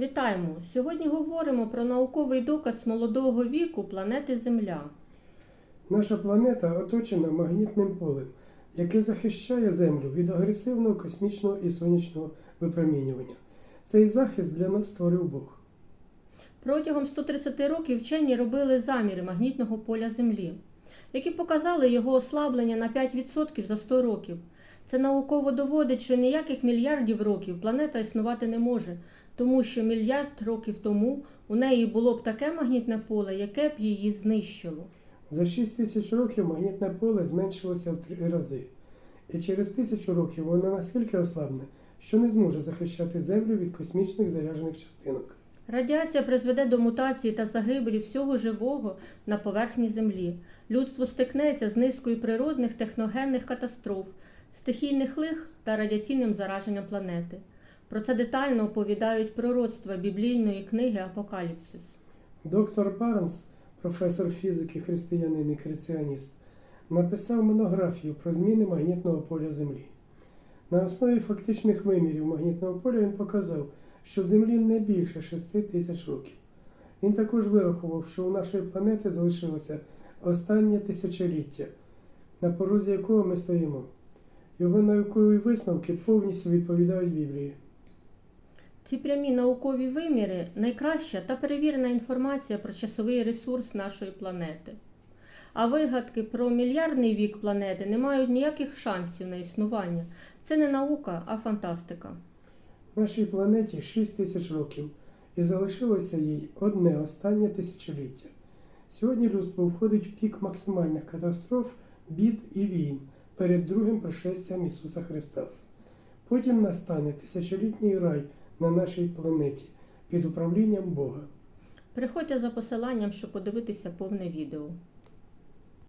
Вітаємо! Сьогодні говоримо про науковий доказ молодого віку планети Земля. Наша планета оточена магнітним полем, яке захищає Землю від агресивного космічного і сонячного випромінювання. Цей захист для нас створив Бог. Протягом 130 років вчені робили заміри магнітного поля Землі, які показали його ослаблення на 5% за 100 років. Це науково доводить, що ніяких мільярдів років планета існувати не може, тому що мільярд років тому у неї було б таке магнітне поле, яке б її знищило. За 6 тисяч років магнітне поле зменшилося в три рази. І через тисячу років воно наскільки ослабне, що не зможе захищати Землю від космічних заряджених частинок. Радіація призведе до мутації та загибелі всього живого на поверхні Землі. Людство стикнеться з низкою природних техногенних катастроф, стихійних лих та радіаційним зараженням планети. Про це детально оповідають пророцтва біблійної книги Апокаліпсис. Доктор Барнс, професор фізики, християнин і християніст, написав монографію про зміни магнітного поля Землі. На основі фактичних вимірів магнітного поля він показав, що Землі не більше 6 тисяч років. Він також вирахував, що у нашої планети залишилося останнє тисячоліття, на порозі якого ми стоїмо. Його наукові висновки повністю відповідають Біблії. Ці прямі наукові виміри найкраща та перевірена інформація про часовий ресурс нашої планети. А вигадки про мільярдний вік планети не мають ніяких шансів на існування. Це не наука, а фантастика. Нашій планеті 6 тисяч років, і залишилося їй одне останнє тисячоліття. Сьогодні людство входить в пік максимальних катастроф, бід і війн перед другим пришестям Ісуса Христа. Потім настане тисячолітній рай на нашій планеті під управлінням Бога. Приходьте за посиланням, щоб подивитися повне відео.